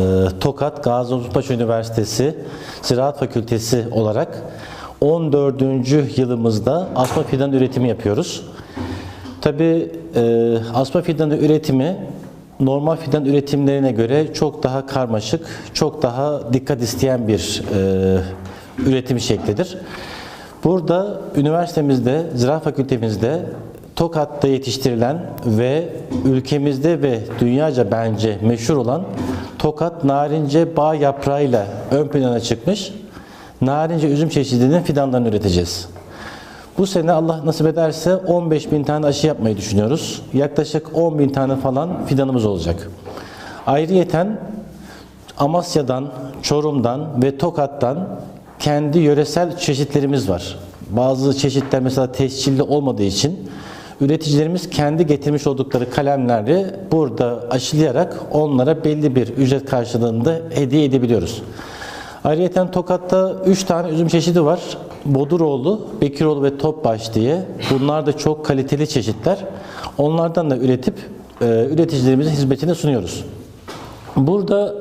Ee, Tokat Gazi Osman Üniversitesi Ziraat Fakültesi olarak 14. yılımızda asma fidan üretimi yapıyoruz. Tabi asma fidanı üretimi normal fidan üretimlerine göre çok daha karmaşık, çok daha dikkat isteyen bir e, üretim şeklidir. Burada üniversitemizde, Ziraat Fakültemizde Tokat'ta yetiştirilen ve ülkemizde ve dünyaca bence meşhur olan Tokat narince bağ yaprağıyla ön plana çıkmış narince üzüm çeşidinin fidanlarını üreteceğiz. Bu sene Allah nasip ederse 15 bin tane aşı yapmayı düşünüyoruz. Yaklaşık 10 bin tane falan fidanımız olacak. Ayrıyeten Amasya'dan, Çorum'dan ve Tokat'tan kendi yöresel çeşitlerimiz var. Bazı çeşitler mesela tescilli olmadığı için üreticilerimiz kendi getirmiş oldukları kalemleri burada aşılayarak onlara belli bir ücret karşılığında hediye edebiliyoruz. Ayrıca Tokat'ta 3 tane üzüm çeşidi var. Boduroğlu, Bekiroğlu ve Topbaş diye. Bunlar da çok kaliteli çeşitler. Onlardan da üretip e, üreticilerimizin hizmetine sunuyoruz. Burada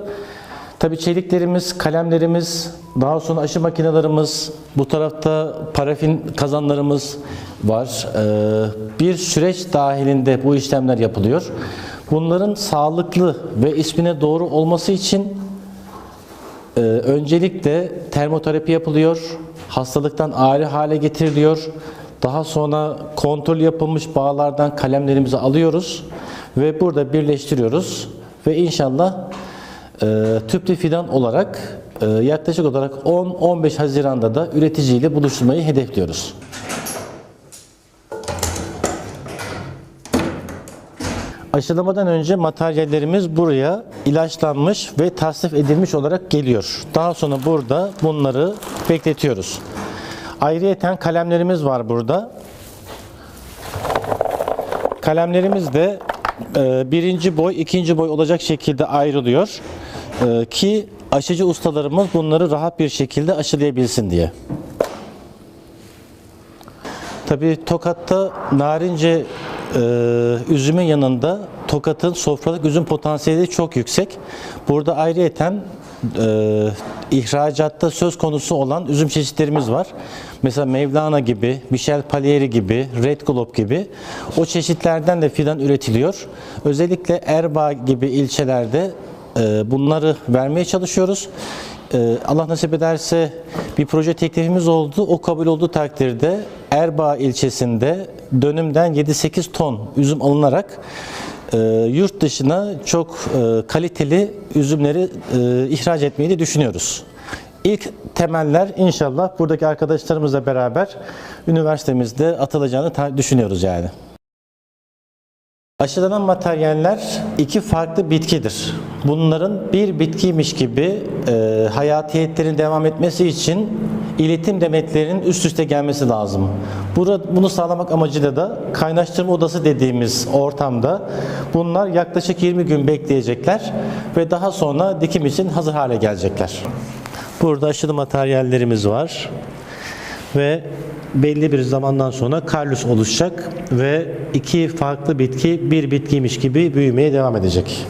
tabii çeliklerimiz, kalemlerimiz, daha sonra aşı makinelerimiz, bu tarafta parafin kazanlarımız var. Ee, bir süreç dahilinde bu işlemler yapılıyor. Bunların sağlıklı ve ismine doğru olması için ee, öncelikle termoterapi yapılıyor, hastalıktan ayrı hale getiriliyor. Daha sonra kontrol yapılmış bağlardan kalemlerimizi alıyoruz ve burada birleştiriyoruz ve inşallah e, tüplü fidan olarak e, yaklaşık olarak 10-15 Haziran'da da üreticiyle buluşturmayı hedefliyoruz. Aşılamadan önce materyallerimiz buraya ilaçlanmış ve tasnif edilmiş olarak geliyor. Daha sonra burada bunları bekletiyoruz. Ayrıyeten kalemlerimiz var burada. Kalemlerimiz de e, birinci boy, ikinci boy olacak şekilde ayrılıyor. E, ki aşıcı ustalarımız bunları rahat bir şekilde aşılayabilsin diye. Tabii Tokat'ta narince e, üzümün yanında Tokat'ın sofralık üzüm potansiyeli çok yüksek. Burada ayrıyeten e, ihracatta söz konusu olan üzüm çeşitlerimiz var. Mesela Mevlana gibi, Michel Palieri gibi, Red Globe gibi o çeşitlerden de fidan üretiliyor. Özellikle Erbaa gibi ilçelerde bunları vermeye çalışıyoruz. Ee, Allah nasip ederse bir proje teklifimiz oldu. O kabul olduğu takdirde Erbaa ilçesinde dönümden 7-8 ton üzüm alınarak e, yurt dışına çok e, kaliteli üzümleri e, ihraç etmeyi de düşünüyoruz. İlk temeller inşallah buradaki arkadaşlarımızla beraber üniversitemizde atılacağını düşünüyoruz yani. Aşılanan materyaller iki farklı bitkidir. Bunların bir bitkiymiş gibi e, hayatiyetlerin devam etmesi için iletim demetlerinin üst üste gelmesi lazım. Burada, bunu sağlamak amacıyla da kaynaştırma odası dediğimiz ortamda bunlar yaklaşık 20 gün bekleyecekler ve daha sonra dikim için hazır hale gelecekler. Burada aşılı materyallerimiz var ve belli bir zamandan sonra karlus oluşacak ve iki farklı bitki bir bitkiymiş gibi büyümeye devam edecek.